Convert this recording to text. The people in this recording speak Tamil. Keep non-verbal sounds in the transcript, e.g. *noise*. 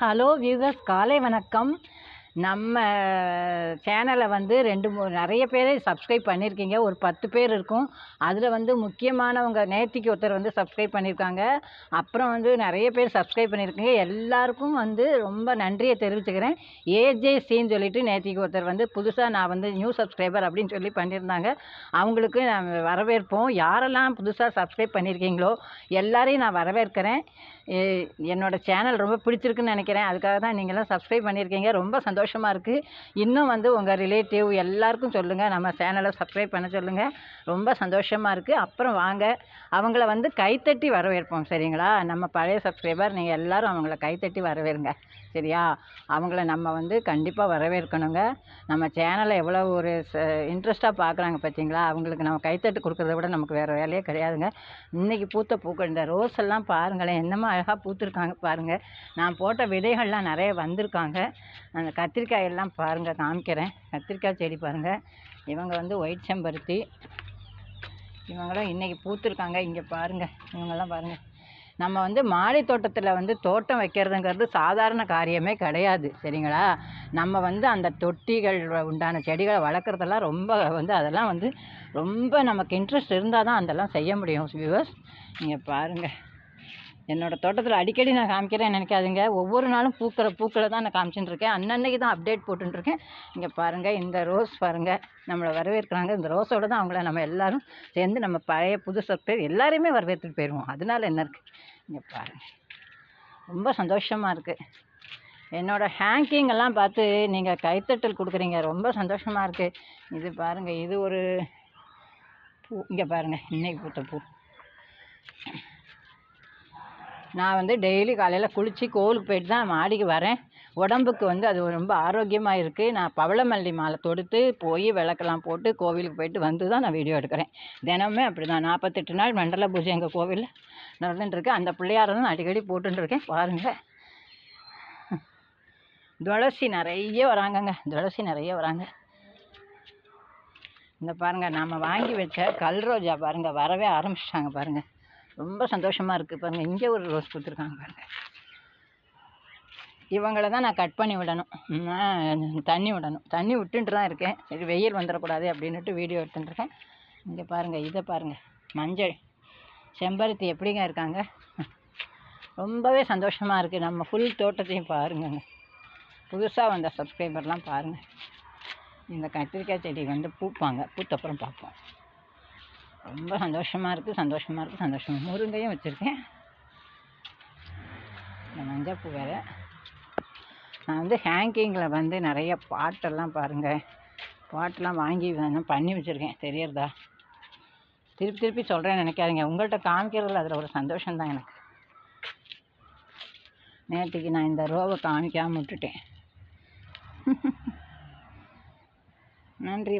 ஹலோ வியூவர்ஸ் காலை வணக்கம். நம்ம சேனலை வந்து ரெண்டு மூ நிறைய பேர் சப்ஸ்கிரைப் பண்ணியிருக்கீங்க ஒரு பத்து பேர் இருக்கும். அதில் வந்து முக்கியமானவங்க நேத்திக்கு ஒருத்தர் வந்து சப்ஸ்கிரைப் பண்ணியிருக்காங்க அப்புறம் வந்து நிறைய பேர் சப்ஸ்கிரைப் பண்ணியிருக்கீங்க எல்லாருக்கும் வந்து ரொம்ப நன்றியை தெரிவிச்சுக்கிறேன். ஏஜேசின்னு சொல்லிட்டு நேத்திக்கு ஒருத்தர் வந்து புதுசாக நான் வந்து நியூ சப்ஸ்கிரைபர் அப்படின்னு சொல்லி பண்ணியிருந்தாங்க அவங்களுக்கு நான் வரவேற்போம். யாரெல்லாம் புதுசாக சப்ஸ்கிரைப் பண்ணியிருக்கீங்களோ எல்லாரையும் நான் வரவேற்கிறேன். என்னோடய என்னோட சேனல் ரொம்ப பிடிச்சிருக்குன்னு நினைக்கிறேன். அதுக்காக தான் நீங்களாம் சப்ஸ்கிரைப் பண்ணியிருக்கீங்க ரொம்ப சந்தோஷம். சந்தோஷமாக இருக்குது இன்னும் வந்து உங்கள் ரிலேட்டிவ் எல்லாருக்கும் சொல்லுங்கள் நம்ம சேனலை சப்ஸ்கிரைப் பண்ண சொல்லுங்கள் ரொம்ப சந்தோஷமாக இருக்குது அப்புறம் வாங்க. அவங்கள வந்து கைத்தட்டி வரவேற்போம். சரிங்களா? நம்ம பழைய சப்ஸ்கிரைபர் நீங்கள் எல்லாரும் அவங்கள கைத்தட்டி வரவேறுங்க. சரியா? அவங்கள நம்ம வந்து கண்டிப்பாக வரவேற்கணுங்க. நம்ம சேனலை எவ்வளோ ஒரு இன்ட்ரெஸ்ட்டாக பார்க்குறாங்க பார்த்தீங்களா அவங்களுக்கு நம்ம கைத்தட்டு கொடுக்குறத விட நமக்கு வேறு வேலையே கிடையாதுங்க. இன்றைக்கி பூத்த பூக்கள் இந்த ரோஸ் எல்லாம் பாருங்களேன். என்னமோ அழகாக பூத்துருக்காங்க பாருங்கள் நான் போட்ட விதைகள்லாம் நிறைய வந்திருக்காங்க. அந்த கத்திரிக்காய் எல்லாம் பாருங்கள் காமிக்கிறேன். கத்திரிக்காய் செடி பாருங்கள் இவங்க வந்து ஒயிட் செம்பருத்தி. இவங்களாம் இன்றைக்கி பூத்துருக்காங்க. இங்கே பாருங்கள் இவங்கெல்லாம் பாருங்கள் நம்ம வந்து மாடி தோட்டத்தில் வந்து தோட்டம் வைக்கிறதுங்கிறது சாதாரண காரியமே கிடையாது. சரிங்களா? நம்ம வந்து அந்த தொட்டிகள் உண்டான செடிகளை வளர்க்குறதெல்லாம் ரொம்ப வந்து அதெல்லாம் வந்து ரொம்ப நமக்கு இன்ட்ரெஸ்ட் இருந்தால் தான் அதெல்லாம் செய்ய முடியும் வியூவர்ஸ் நீங்கள் பாருங்கள் என்னோடய தோட்டத்தில் அடிக்கடி நான் காமிக்கிறேன் நினைக்காதுங்க. ஒவ்வொரு நாளும் பூக்கிற பூக்களை தான் நான் காமிச்சுட்டு இருக்கேன் அன்னன்னைக்கு தான் அப்டேட் போட்டுருக்கேன் இங்கே பாருங்கள் இந்த ரோஸ் பாருங்கள் நம்மளை வரவேற்கிறாங்க. இந்த ரோஸோட தான் அவங்கள நம்ம எல்லாரும் சேர்ந்து நம்ம பழைய புது பேர் எல்லாரையுமே வரவேற்றுட்டு போயிடுவோம் அதனால என்ன இருக்குது இங்கே பாருங்கள் ரொம்ப சந்தோஷமாக இருக்குது என்னோடய ஹேங்கிங் எல்லாம் பார்த்து நீங்கள் கைத்தட்டல் கொடுக்குறீங்க. ரொம்ப சந்தோஷமாக இருக்குது இது பாருங்கள் இது ஒரு பூ இங்கே பாருங்கள் இன்னைக்கு பூத்த பூ. நான் வந்து டெய்லி காலையில் குளித்து கோவிலுக்கு போயிட்டு தான் மாடிக்கு வரேன். உடம்புக்கு வந்து அது ரொம்ப ஆரோக்கியமாக இருக்குது நான் பவளமல்லி மாலை தொடுத்து போய் விளக்கெல்லாம் போட்டு கோவிலுக்கு போயிட்டு வந்து தான் நான் வீடியோ எடுக்கிறேன். தினமுமே அப்படி தான் நாற்பத்தெட்டு நாள் மண்டல பூஜை எங்கள் கோவிலில் நடந்துட்டுருக்கு. அந்த பிள்ளையார தான் நான் அடிக்கடி போட்டுருக்கேன் பாருங்கள் துளசி நிறைய வராங்கங்க. துளசி நிறைய வராங்க. இந்த பாருங்கள் நாம் வாங்கி வச்ச கல் ரோஜா பாருங்கள் வரவே ஆரம்பிச்சிட்டாங்க பாருங்கள் ரொம்ப சந்தோஷமாக இருக்குது பாருங்கள் இங்கே ஒரு ரோஸ் கொடுத்துருக்காங்க பாருங்கள் இவங்கள தான் நான் கட் பண்ணி விடணும். தண்ணி விடணும். தண்ணி விட்டுன்ட்டு தான் இருக்கேன். சரி வெயில் வந்துடக்கூடாது அப்படின்ட்டு வீடியோ எடுத்துட்டுருக்கேன் இங்கே பாருங்கள் இதை பாருங்கள் மஞ்சள். செம்பருத்தி எப்படிங்க இருக்காங்க? ரொம்பவே சந்தோஷமாக இருக்குது நம்ம ஃபுல் தோட்டத்தையும் பாருங்கங்க. புதுசாக வந்த சப்ஸ்கிரைபர்லாம் பாருங்கள் இந்த கத்திரிக்காய் செடி வந்து பூப்பாங்க. பூத்தப்புறம் பார்ப்போம். ரொம்ப சந்தோஷமாக இருக்குது சந்தோஷமாக இருக்குது சந்தோஷமாக முருங்கையும் வச்சுருக்கேன். இந்த மஞ்சள் பூ வேறு. நான் வந்து ஹேங்கிங்கில் வந்து நிறைய பாட்டெல்லாம் பாருங்கள் பாட்டெலாம் வாங்கி பண்ணி வச்சுருக்கேன். தெரியறதா? திருப்பி திருப்பி சொல்கிறேன்னு நினைக்காதீங்க. உங்கள்கிட்ட காமிக்கிறதுல அதில் ஒரு சந்தோஷம்தான் எனக்கு. நேற்றுக்கு நான் இந்த ரோவை காமிக்காமல் விட்டுட்டேன். *laughs* நன்றி.